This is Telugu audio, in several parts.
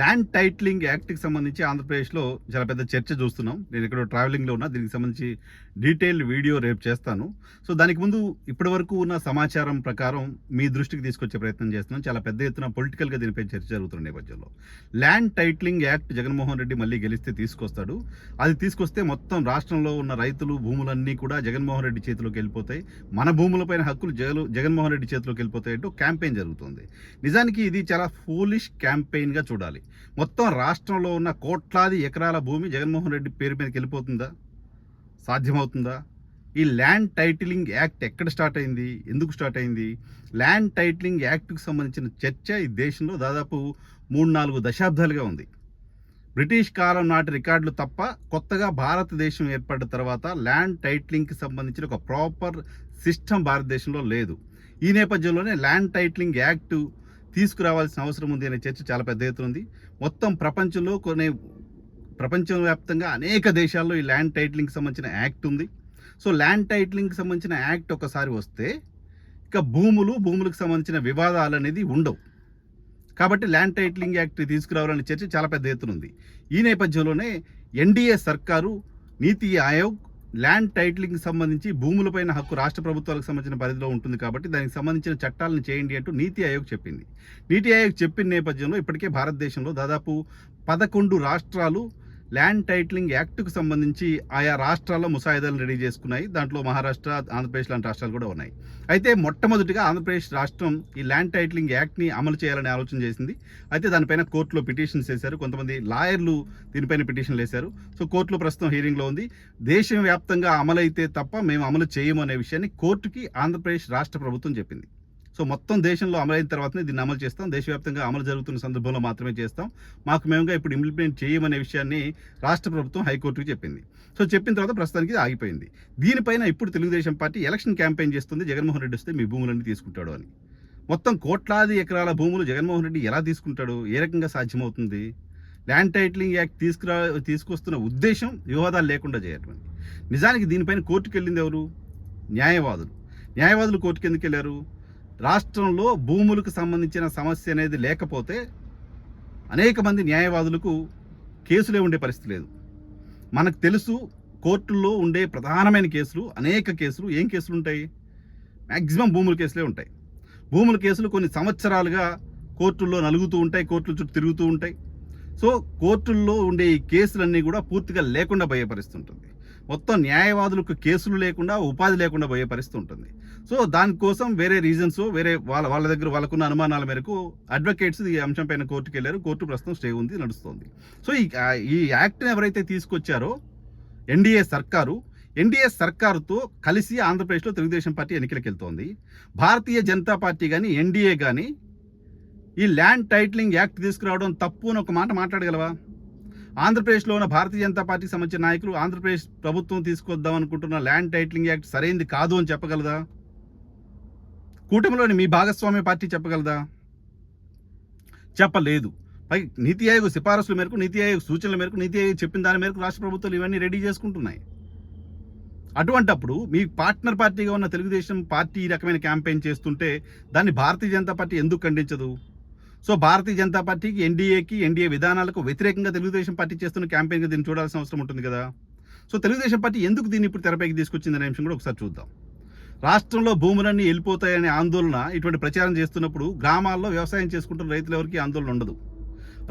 ల్యాండ్ టైట్లింగ్ యాక్ట్కి సంబంధించి ఆంధ్రప్రదేశ్లో చాలా పెద్ద చర్చ చూస్తున్నాం. నేను ఇక్కడ ట్రావెలింగ్లో ఉన్నా దీనికి సంబంధించి డీటెయిల్డ్ వీడియో రేపు చేస్తాను. సో దానికి ముందు ఇప్పటి వరకు ఉన్న సమాచారం ప్రకారం మీ దృష్టికి తీసుకొచ్చే ప్రయత్నం చేస్తున్నాం. చాలా పెద్ద ఎత్తున పొలిటికల్గా దీనిపై చర్చ జరుగుతున్న నేపథ్యంలో. Land titling act Jaganmohan Reddy మళ్ళీ గెలిస్తే తీసుకొస్తాడు. అది తీసుకొస్తే మొత్తం రాష్ట్రంలో ఉన్న రైతులు భూములన్నీ కూడా జగన్మోహన్ రెడ్డి చేతిలోకి వెళ్ళిపోతాయి. మన భూములపైన హక్కులు జగన్ జగన్మోహన్ రెడ్డి చేతిలోకి వెళ్ళిపోతాయి అంటూ క్యాంపెయిన్ జరుగుతుంది. నిజానికి ఇది చాలా ఫూలిష్ క్యాంపెయిన్గా చూడాలి. మొత్తం రాష్ట్రంలో ఉన్న కోట్లాది ఎకరాల భూమి జగన్మోహన్ రెడ్డి పేరు మీదకి వెళ్ళిపోతుందా? సాధ్యమవుతుందా? ఈ ల్యాండ్ టైటిలింగ్ యాక్ట్ ఎక్కడ స్టార్ట్ అయింది? ఎందుకు స్టార్ట్ అయింది? ల్యాండ్ టైటిలింగ్ యాక్ట్కి సంబంధించిన చర్చ ఈ దేశంలో దాదాపు మూడు నాలుగు దశాబ్దాలుగా ఉంది. బ్రిటిష్ కాలం నాటి రికార్డులు తప్ప కొత్తగా భారతదేశం ఏర్పడిన తర్వాత ల్యాండ్ టైటిలింగ్కి సంబంధించిన ఒక ప్రాపర్ సిస్టమ్ భారతదేశంలో లేదు. ఈ నేపథ్యంలోనే ల్యాండ్ టైటిలింగ్ యాక్ట్ తీసుకురావాల్సిన అవసరం ఉంది అనే చర్చ చాలా పెద్ద ఎత్తున ఉంది. మొత్తం ప్రపంచంలో కొన్ని ప్రపంచవ్యాప్తంగా అనేక దేశాల్లో ఈ ల్యాండ్ టైటిలింగ్కి సంబంధించిన యాక్ట్ ఉంది. సో ల్యాండ్ టైటిలింగ్కి సంబంధించిన యాక్ట్ ఒకసారి వస్తే ఇక భూములు భూములకు సంబంధించిన వివాదాలు అనేది ఉండవు. కాబట్టి ల్యాండ్ టైటిలింగ్ యాక్ట్ తీసుకురావాలనే చర్చ చాలా పెద్ద ఎత్తున ఉంది. ఈ నేపథ్యంలోనే ఎన్డీఏ సర్కారు నీతి ఆయోగ్ ల్యాండ్ టైటిలింగ్ సంబంధించి భూములపైన హక్కు రాష్ట్ర ప్రభుత్వాలకు సంబంధించిన పరిధిలో ఉంటుంది కాబట్టి దానికి సంబంధించిన చట్టాలను చేయండి అంటూ నీతి ఆయోగ్ చెప్పింది. నీతి ఆయోగ్ చెప్పిన నేపథ్యంలో ఇప్పటికే భారతదేశంలో దాదాపు పదకొండు రాష్ట్రాలు ల్యాండ్ టైటిలింగ్ యాక్ట్కు సంబంధించి ఆయా రాష్ట్రాల్లో ముసాయిదాలు రెడీ చేసుకున్నాయి. దాంట్లో మహారాష్ట్ర ఆంధ్రప్రదేశ్ లాంటి రాష్ట్రాలు కూడా ఉన్నాయి. అయితే మొట్టమొదటిగా ఆంధ్రప్రదేశ్ రాష్ట్రం ఈ ల్యాండ్ టైటిలింగ్ యాక్ట్ని అమలు చేయాలని ఆలోచన చేసింది. అయితే దానిపైన కోర్టులో పిటిషన్స్ వేశారు. కొంతమంది లాయర్లు దీనిపైన పిటిషన్లు వేశారు. సో కోర్టులో ప్రస్తుతం హీరింగ్లో ఉంది. దేశవ్యాప్తంగా అమలైతే తప్ప మేము అమలు చేయము అనే విషయాన్ని కోర్టుకి ఆంధ్రప్రదేశ్ రాష్ట్ర ప్రభుత్వం చెప్పింది. సో మొత్తం దేశంలో అమలైన తర్వాతనే దీన్ని అమలు చేస్తాం. దేశవ్యాప్తంగా అమలు జరుగుతున్న సందర్భంలో మాత్రమే చేస్తాం. మాకు మేముగా ఇప్పుడు ఇంప్లిమెంట్ చేయమనే విషయాన్ని రాష్ట్ర ప్రభుత్వం హైకోర్టుకి చెప్పింది. సో చెప్పిన తర్వాత ప్రస్తుతానికి ఆగిపోయింది. దీనిపైన ఇప్పుడు తెలుగుదేశం పార్టీ ఎలక్షన్ క్యాంపెయిన్ చేస్తుంది. జగన్మోహన్ రెడ్డి వస్తే మీ భూములన్నీ తీసుకుంటాడు అని. మొత్తం కోట్లాది ఎకరాల భూములు జగన్మోహన్ రెడ్డి ఎలా తీసుకుంటాడు? ఏ రకంగా సాధ్యమవుతుంది? ల్యాండ్ టైటిలింగ్ యాక్ట్ తీసుకురా తీసుకొస్తున్న ఉద్దేశం వివాదాలు లేకుండా చేయటం నిజానికి దీనిపైన కోర్టుకు వెళ్ళింది ఎవరు? న్యాయవాదులు. న్యాయవాదులు కోర్టుకు ఎందుకు వెళ్ళారు? రాష్ట్రంలో భూములకు సంబంధించిన సమస్య అనేది లేకపోతే అనేక మంది న్యాయవాదులకు కేసులే ఉండే పరిస్థితి లేదు. మనకు తెలుసు కోర్టుల్లో ఉండే ప్రధానమైన కేసులు అనేక కేసులు. ఏం కేసులు ఉంటాయి? మ్యాక్సిమం భూముల కేసులే ఉంటాయి. భూముల కేసులు కొన్ని సంవత్సరాలుగా కోర్టుల్లో నలుగుతూ ఉంటాయి కోర్టుల చుట్టూ తిరుగుతూ ఉంటాయి. సో కోర్టుల్లో ఉండే ఈ కేసులన్నీ కూడా పూర్తిగా లేకుండా భయపరిస్తుంటుంది ఉంటుంది. మొత్తం న్యాయవాదులకు కేసులు లేకుండా ఉపాధి లేకుండా పోయే పరిస్థితి ఉంటుంది. సో దానికోసం వేరే రీజన్స్ వేరే వాళ్ళ వాళ్ళ దగ్గర వాళ్ళకున్న అనుమానాల మేరకు అడ్వకేట్స్ ఈ అంశం పైన కోర్టుకు వెళ్ళారు. కోర్టు ప్రస్తుతం స్టే ఉంది నడుస్తుంది. సో ఈ ఈ యాక్ట్ని ఎవరైతే తీసుకొచ్చారో ఎన్డీఏ సర్కారు ఎన్డీఏ సర్కారుతో కలిసి ఆంధ్రప్రదేశ్లో తెలుగుదేశం పార్టీ ఎన్నికలకు వెళ్తోంది. భారతీయ జనతా పార్టీ కానీ ఎన్డీఏ కానీ ఈ ల్యాండ్ టైటిలింగ్ యాక్ట్ తీసుకురావడం తప్పు అని ఒక మాట మాట్లాడగలవా? ఆంధ్రప్రదేశ్లో ఉన్న భారతీయ జనతా పార్టీకి సంబంధించిన నాయకులు ఆంధ్రప్రదేశ్ ప్రభుత్వం తీసుకొద్దాం అనుకుంటున్న ల్యాండ్ టైటిలింగ్ యాక్ట్ సరైంది కాదు అని చెప్పగలదా? కూటమిలోని మీ భాగస్వామ్య పార్టీ చెప్పగలదా? చెప్పలేదు. పై నీతి ఆయోగ్ సిఫారసుల మేరకు నీతి ఆయోగ్ సూచనల మేరకు నీతి ఆయోగ్ చెప్పిన దాని మేరకు రాష్ట్ర ప్రభుత్వాలు ఇవన్నీ రెడీ చేసుకుంటున్నాయి. అటువంటప్పుడు మీ పార్ట్నర్ పార్టీగా ఉన్న తెలుగుదేశం పార్టీ ఈ రకమైన క్యాంపెయిన్ చేస్తుంటే దాన్ని భారతీయ జనతా పార్టీ ఎందుకు ఖండించదు? సో భారతీయ జనతా పార్టీకి ఎన్డీఏకి ఎన్డీఏ విధానాలకు వ్యతిరేకంగా తెలుగుదేశం పార్టీ చేస్తున్న క్యాంపెయిన్గా దీన్ని చూడాల్సిన అవసరం ఉంటుంది కదా. సో తెలుగుదేశం పార్టీ ఎందుకు దీన్ని ఇప్పుడు తెరపైకి తీసుకొచ్చిందనే అంశం కూడా ఒకసారి చూద్దాం. రాష్ట్రంలో భూములన్నీ వెళ్ళిపోతాయనే ఆందోళన ఇటువంటి ప్రచారం చేస్తున్నప్పుడు గ్రామాల్లో వ్యవసాయం చేసుకుంటున్న రైతులు ఎవరికి ఆందోళన ఉండదు.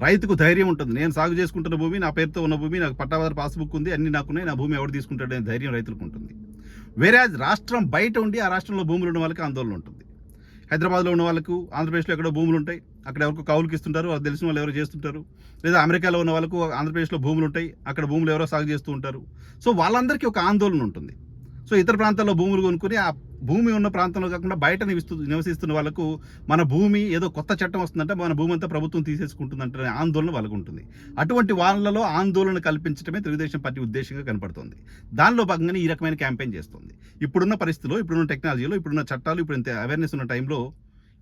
రైతుకు ధైర్యం ఉంటుంది. నేను సాగు చేసుకుంటున్న భూమి నా పేరుతో ఉన్న భూమి నాకు పట్టాదారు పాస్బుక్ ఉంది అన్ని నాకున్నాయి నా భూమి ఎవరు తీసుకుంటాడు అనే ధైర్యం రైతులకు ఉంటుంది. వేరే రాష్ట్రం బయట ఉండి ఆ రాష్ట్రంలో భూములు ఉన్న వాళ్ళకి ఆందోళన ఉంటుంది. హైదరాబాద్లో ఉన్న వాళ్ళకు ఆంధ్రప్రదేశ్లో ఎక్కడో భూములు ఉంటాయి అక్కడ ఎవరికి కౌలుకి ఇస్తుంటారు వాళ్ళకి తెలిసిన వాళ్ళు ఎవరో చేస్తుంటారు. లేదా అమెరికాలో ఉన్న వాళ్ళకు ఆంధ్రప్రదేశ్లో భూములు ఉంటాయి అక్కడ భూములు ఎవరో సాగు చేస్తూ ఉంటారు. సో వాళ్ళందరికీ ఒక ఆందోళన ఉంటుంది. సో ఇతర ప్రాంతాల్లో భూములు కొనుక్కుని ఆ భూమి ఉన్న ప్రాంతంలో కాకుండా బయట నివసిస్తూ నివసిస్తున్న వాళ్ళకు మన భూమి ఏదో కొత్త చట్టం వస్తుందంటే మన భూమి అంతా ప్రభుత్వం తీసేసుకుంటుందంటే ఆందోళన వాళ్ళకు ఉంటుంది అటువంటి వాళ్ళలో ఆందోళన కల్పించడమే తెలుగుదేశం పార్టీ ఉద్దేశంగా కనపడుతుంది. దానిలో భాగంగానే ఈ రకమైన క్యాంపెయిన్ చేస్తుంది. ఇప్పుడున్న పరిస్థితిలో ఇప్పుడున్న టెక్నాలజీలో ఇప్పుడున్న చట్టాలు ఇప్పుడు ఇంత అవేర్నెస్ ఉన్న టైంలో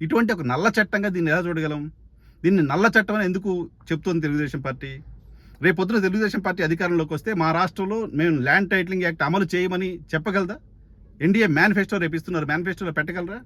ఇటువంటి ఒక నల్ల చట్టంగా దీన్ని ఎలా చూడగలం? దీన్ని నల్ల చట్టం అని ఎందుకు చెప్తుంది తెలుగుదేశం పార్టీ? రేపు పొద్దున తెలుగుదేశం పార్టీ అధికారంలోకి వస్తే మా రాష్ట్రంలో మేము ల్యాండ్ టైటిలింగ్ యాక్ట్ అమలు చేయమని చెప్పగలదా? ఎన్డీఏ మేనిఫెస్టో రేపిస్తున్నారు మేనిఫెస్టోలో పెట్టగలరా?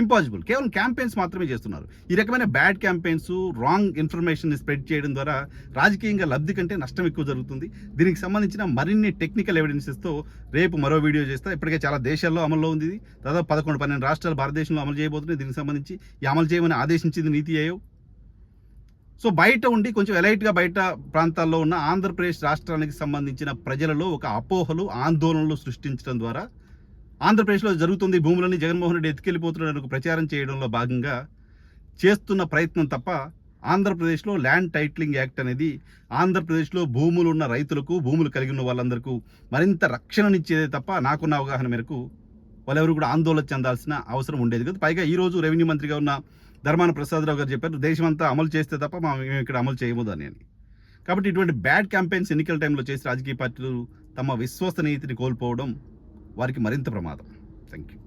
ఇంపాసిబుల్ కేవలం క్యాంపెయిన్స్ మాత్రమే చేస్తున్నారు. ఈ రకమైన bad campaigns wrong information spread చేయడం ద్వారా రాజకీయంగా లబ్ధి కంటే నష్టం ఎక్కువ జరుగుతుంది. దీనికి సంబంధించిన మరిన్ని టెక్నికల్ ఎవిడెన్సెస్తో రేపు మరో వీడియో చేస్తా. ఇప్పటికే చాలా దేశాల్లో అమల్లో ఉంది దాదాపు పదకొండు పన్నెండు రాష్ట్రాలు భారతదేశంలో అమలు చేయబోతున్నాయి. దీనికి సంబంధించి ఈ అమలు చేయమని ఆదేశించింది నీతి ఆయోగ్. సో బయట ఉండి కొంచెం ఎలైట్గా బయట ప్రాంతాల్లో ఉన్న ఆంధ్రప్రదేశ్ రాష్ట్రానికి సంబంధించిన ప్రజలలో ఒక అపోహలు ఆందోళనలు సృష్టించడం ద్వారా ఆంధ్రప్రదేశ్లో జరుగుతుంది భూములని జగన్మోహన్ రెడ్డి ఎత్తుకెళ్ళిపోతున్నాడు ఒక ప్రచారం చేయడంలో భాగంగా చేస్తున్న ప్రయత్నం తప్ప ఆంధ్రప్రదేశ్లో ల్యాండ్ టైటిలింగ్ యాక్ట్ అనేది ఆంధ్రప్రదేశ్లో భూములు ఉన్న రైతులకు భూములు కలిగి ఉన్న వాళ్ళందరికీ మరింత రక్షణనిచ్చేదే తప్ప నాకున్న అవగాహన మేరకు వాళ్ళెవరు కూడా ఆందోళన చెందాల్సిన అవసరం ఉండేది కదా. పైగా ఈరోజు రెవెన్యూ మంత్రిగా ఉన్న ధర్మాన ప్రసాదరావు గారు చెప్పారు దేశమంతా అమలు చేస్తే తప్ప మేము ఇక్కడ అమలు చేయము అని అని కాబట్టి ఇటువంటి బ్యాడ్ క్యాంపెయిన్స్ ఎన్నికల టైంలో చేసి రాజకీయ పార్టీలు తమ విశ్వసనీయతని కోల్పోవడం వారికి మరింత ప్రమాదం. Thank you